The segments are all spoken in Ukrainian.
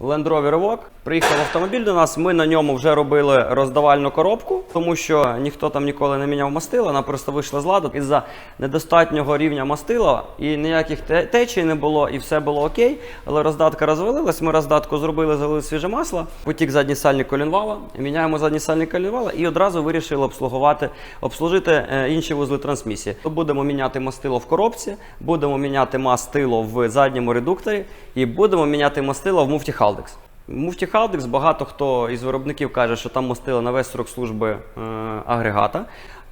Land Rover Evoque. Приїхав автомобіль до нас. Ми на ньому вже робили роздавальну коробку, тому що ніхто там ніколи не міняв мастила. Вона просто вийшла з ладу із-за недостатнього рівня мастила і ніяких течій не було, і все було окей. Але роздатка розвалилась. Ми роздатку зробили, залили свіже масло, потік задній сальник колінвала, міняємо задній сальник колінвала і одразу вирішили обслугувати, обслужити е, інші вузли трансмісії. Будемо міняти мастило в коробці, будемо міняти мастило в задньому редукторі і будемо міняти мастило в муфті Haldex. Муфті Халдекс багато хто із виробників каже, що там мостили на весь срок служби е, агрегата.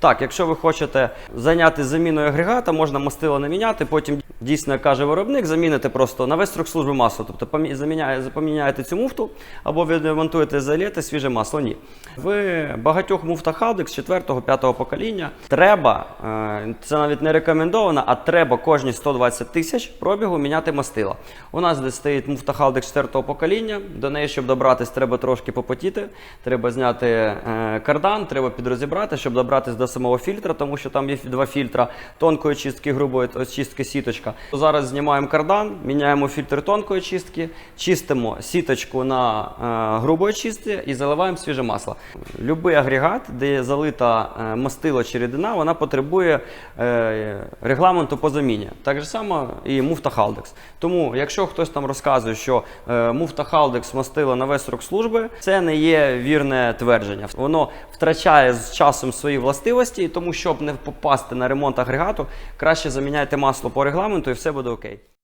Так, якщо ви хочете зайняти заміною агрегата, можна мастило не міняти. Потім дійсно каже виробник, заміните просто на весь срок служби масло. Тобто помі- поміняєте цю муфту або відремонтуєте залієте свіже масло. Ні. В багатьох муфтах Haldex 4-5 покоління треба, е, це навіть не рекомендовано, а треба кожні 120 тисяч пробігу міняти мастила. У нас десь стоїть муфта Haldex 4 покоління. До неї, щоб добратись, треба трошки попотіти. Треба зняти е, кардан, треба підрозібрати, щоб добратись до самого фільтра, тому що там є два фільтра тонкої чистки, грубої очистки, сіточка. Зараз знімаємо кардан, міняємо фільтр тонкої чистки, чистимо сіточку на е, грубої чистки і заливаємо свіже масло. Любий агрегат, де залита е, мастило чи рідина, вона потребує е, регламенту по заміні. Так же само і муфта Haldex. Тому, якщо хтось там розказує, що е, муфта Haldex мастила на весь срок служби, це не є вірне твердження. Воно втрачає з часом свої властивості, і тому, щоб не попасти на ремонт агрегату, краще заміняйте масло по регламенту і все буде окей.